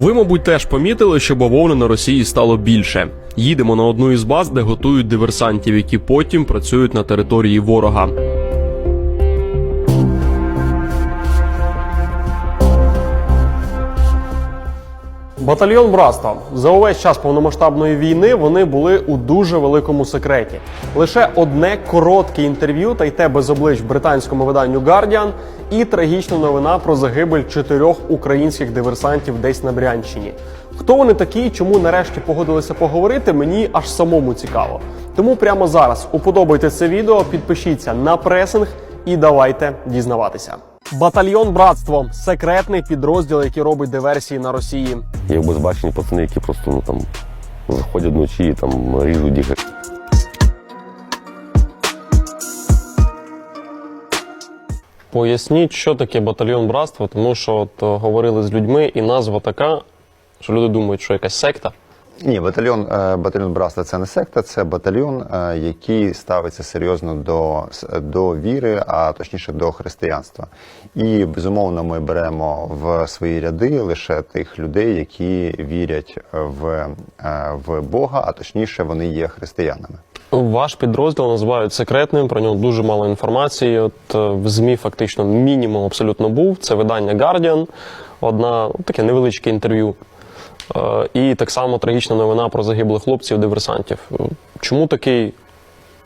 Ви, мабуть, теж помітили, що бавовни на Росії стало більше. Їдемо на одну із баз, де готують диверсантів, які потім працюють на території ворога. Батальйон братства за увесь час повномасштабної війни вони були у дуже великому секреті. Лише одне коротке інтерв'ю, та й те без облич британському виданню Guardian, і трагічна новина про загибель чотирьох українських диверсантів десь на Брянщині. Хто вони такі, чому нарешті погодилися поговорити, мені аж самому цікаво. Тому прямо зараз уподобайте це відео, підпишіться на пресинг і давайте дізнаватися. Батальйон братство секретний підрозділ, який робить диверсії на Росії. Є безбачені пацани, які просто ну, там, заходять вночі і там ріжуть їх. Поясніть, що таке батальйон братства, тому що от, говорили з людьми, і назва така, що люди думають, що якась секта. Ні, батальйон е, батальйон братства це не секта, це батальйон, е, який ставиться серйозно до, до віри, а точніше до християнства. І безумовно ми беремо в свої ряди лише тих людей, які вірять в, е, в Бога, а точніше вони є християнами. Ваш підрозділ називають секретним, про нього дуже мало інформації. От в ЗМІ фактично мінімум абсолютно був. Це видання Guardian, одна таке невеличке інтерв'ю. Е, І так само трагічна новина про загиблих хлопців, диверсантів. Е, Чому такий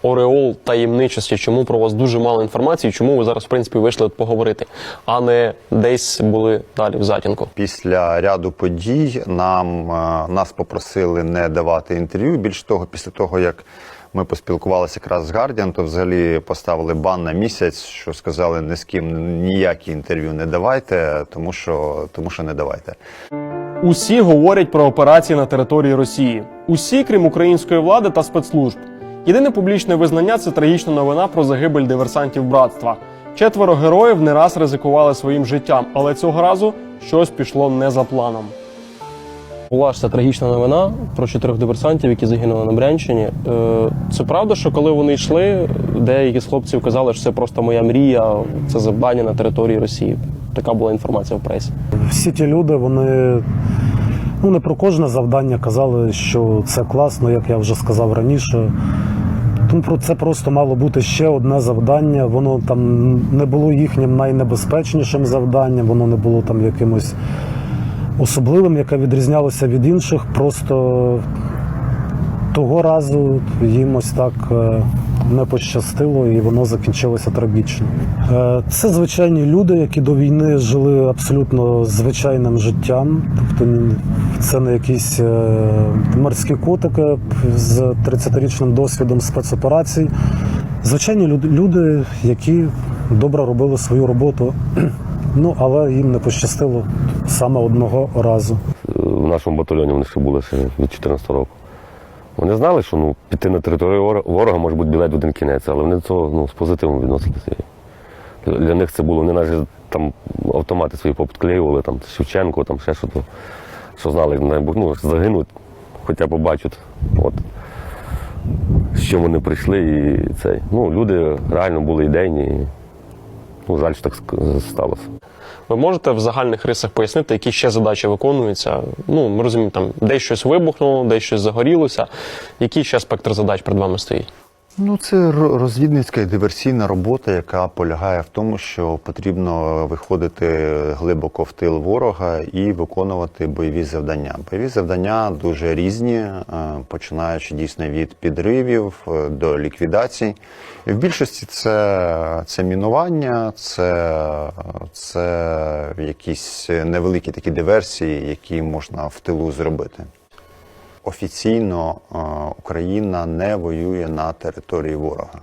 ореол таємничості? Чому про вас дуже мало інформації? Чому ви зараз, в принципі, вийшли поговорити, а не десь були далі в затінку? Після ряду подій нам е, нас попросили не давати інтерв'ю. Більш того, після того як ми поспілкувалися якраз з Guardian, то взагалі поставили бан на місяць, що сказали ні з ким ніякі інтерв'ю не давайте, тому що тому що не давайте. Усі говорять про операції на території Росії. Усі, крім української влади та спецслужб. Єдине публічне визнання це трагічна новина про загибель диверсантів братства. Четверо героїв не раз ризикували своїм життям, але цього разу щось пішло не за планом. Була ж ця трагічна новина про чотирьох диверсантів, які загинули на Брянщині. Е, Це правда, що коли вони йшли, деякі з хлопців казали, що це просто моя мрія, це завдання на території Росії. Така була інформація в пресі. всі ті люди, вони ну не про кожне завдання казали, що це класно, як я вже сказав раніше. Тому про це просто мало бути ще одне завдання. Воно там не було їхнім найнебезпечнішим завданням, воно не було там якимось особливим, яке відрізнялося від інших. Просто того разу їм ось так е, не пощастило, і воно закінчилося трагічно. Е, Це звичайні люди, які до війни жили абсолютно звичайним життям. Тобто це не якісь е, морські котики з 30-річним досвідом спецоперацій. Звичайні люди, які добре робили свою роботу. Ну, але їм не пощастило саме одного разу. В нашому батальйоні вони ще були ще від 14 року. Вони знали, що ну, піти на територію ворога може бути білет в один кінець, але вони до цього ну, з позитивом відносилися. Для- них це було, вони навіть там автомати свої попідклеювали, там Шевченко, там ще щось, що знали, ну, загинуть, хоча побачать. От. З чим вони прийшли і цей. Ну, люди реально були ідейні. І, ну, жаль, що так сталося. Ви можете в загальних рисах пояснити, які ще задачі виконуються? Ну, ми розуміємо, там десь щось вибухнуло, десь щось загорілося. Який ще спектр задач перед вами стоїть? Ну, це ро- розвідницька і диверсійна робота, яка полягає в тому, що потрібно виходити глибоко в тил ворога і виконувати бойові завдання. Бойові завдання дуже різні, е, починаючи дійсно від підривів е, до ліквідацій. В більшості це, це мінування, це, це якісь невеликі такі диверсії, які можна в тилу зробити. Офіційно е, Україна не воює на території ворога.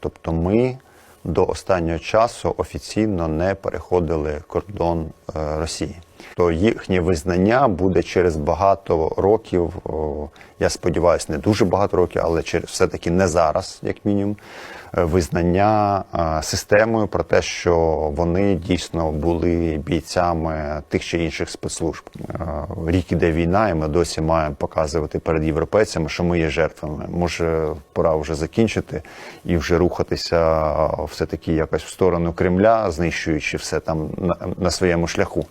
Тобто ми до останнього часу офіційно не переходили кордон е, Росії. То їхнє визнання буде через багато років. Я сподіваюся, не дуже багато років, але через все-таки не зараз, як мінімум, е, визнання е, системою про те, що вони дійсно були бійцями тих чи інших спецслужб. Е, Рік іде війна, і ми досі маємо показувати перед європейцями, що ми є жертвами. Може, пора вже закінчити і вже рухатися все таки якось в сторону Кремля, знищуючи все там на, на своєму шляху.